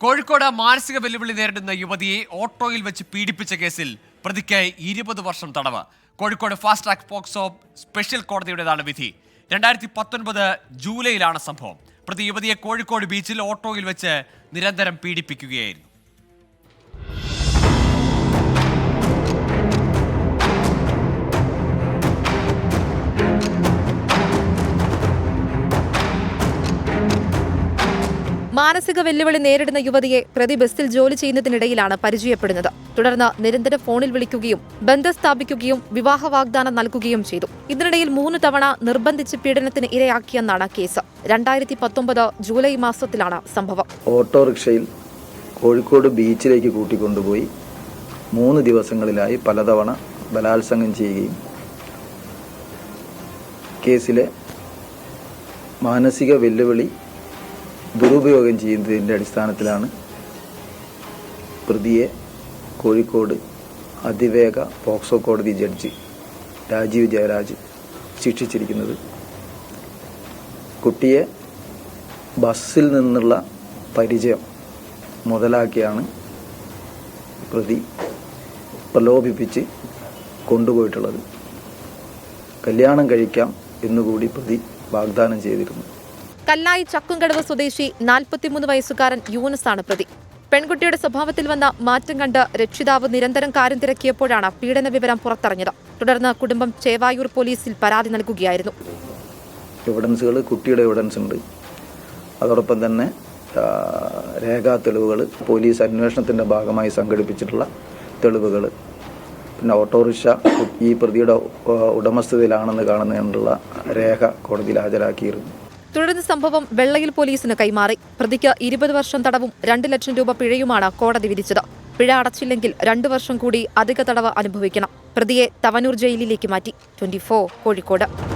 കോഴിക്കോട് മാനസിക വെല്ലുവിളി നേരിടുന്ന യുവതിയെ ഓട്ടോയിൽ വെച്ച് പീഡിപ്പിച്ച കേസിൽ പ്രതിക്ക് ഇരുപത് വർഷം തടവ്. Kozhikode fast track POCSO special കോടതിയുടേതാണ് വിധി. രണ്ടായിരത്തി പത്തൊൻപത് ജൂലൈയിലാണ് സംഭവം. പ്രതി യുവതിയെ കോഴിക്കോട് ബീച്ചിൽ ഓട്ടോയിൽ വെച്ച് നിരന്തരം പീഡിപ്പിക്കുകയായിരുന്നു. മാനസിക വെല്ലുവിളി നേരിടുന്ന യുവതിയെ പ്രതി ബസ്സിൽ ജോലി ചെയ്യുന്നതിനിടയിലാണ് പരിചയപ്പെടുന്നത്. തുടർന്ന് നിരന്തരം ഫോണിൽ വിളിക്കുകയും ബന്ധം സ്ഥാപിക്കുകയും വിവാഹ വാഗ്ദാനം നൽകുകയും ചെയ്തു. ഇതിനിടയിൽ മൂന്ന് തവണ നിർബന്ധിച്ച് പീഡനത്തിന് ഇരയാക്കിയെന്നാണ് കേസ്. രണ്ടായിരത്തി പത്തൊമ്പത് ജൂലൈ മാസത്തിലാണ് സംഭവം. ഓട്ടോറിക്ഷയിൽ കോഴിക്കോട് ബീച്ചിലേക്ക് കൂട്ടിക്കൊണ്ടുപോയി മൂന്ന് ദിവസങ്ങളിലായി പലതവണ ബലാത്സംഗം ചെയ്യുകയും കേസിലെ മാനസിക വെല്ലുവിളി ദുരുപയോഗം ചെയ്യുന്നതിന്റെ അടിസ്ഥാനത്തിലാണ് പ്രതിയെ കോഴിക്കോട് അതിവേഗ പോക്സോ കോടതി ജഡ്ജി രാജീവ് ജയരാജ് ശിക്ഷിച്ചിരിക്കുന്നത്. കുട്ടിയെ ബസ്സിൽ നിന്നുള്ള പരിചയം മുതലാക്കിയാണ് പ്രതി പ്രലോഭിപ്പിച്ച് കൊണ്ടുപോയിട്ടുള്ളത്. കല്യാണം കഴിക്കാം എന്നുകൂടി പ്രതി വാഗ്ദാനം ചെയ്തിരുന്നു. കല്ലായി ചക്കുംകടവ് സ്വദേശി നാൽപ്പത്തിമൂന്ന് വയസ്സുകാരൻ യൂനസാണ് പ്രതി. പെൺകുട്ടിയുടെ സ്വഭാവത്തിൽ വന്ന മാറ്റം കണ്ട് രക്ഷിതാവ് നിരന്തരം കാര്യം തിരക്കിയപ്പോഴാണ് പീഡന വിവരം പുറത്തറിഞ്ഞത്. തുടർന്ന് കുടുംബം ചേവായൂർ പോലീസിൽ പരാതി നൽകുകയായിരുന്നു. എവിഡൻസുകൾ കുട്ടിയുടെ എവിഡൻസ് ഉണ്ട് അതോടൊപ്പം തന്നെ രേഖാ തെളിവുകൾ പോലീസ് അന്വേഷണത്തിന്റെ ഭാഗമായി സംഘടിപ്പിച്ചിട്ടുള്ള തെളിവുകൾ പിന്നെ ഓട്ടോറിക്ഷ ഈ പ്രതിയുടെ ഉടമസ്ഥതയിലാണെന്ന് കാണുന്നതിനുള്ള രേഖ കോടതിയിൽ ഹാജരാക്കിയിരുന്നു. തുടർന്ന് സംഭവം വെള്ളയിൽ പോലീസിന് കൈമാറി. പ്രതിക്ക് ഇരുപത് വർഷം തടവും രണ്ട് ലക്ഷം രൂപ പിഴയുമാണ് കോടതി വിധിച്ചത്. പിഴ അടച്ചില്ലെങ്കിൽ രണ്ടു വർഷം കൂടി അധിക തടവ് അനുഭവിക്കണം. പ്രതിയെ തവനൂർ ജയിലിലേക്ക് മാറ്റി. ട്വന്റി കോഴിക്കോട്.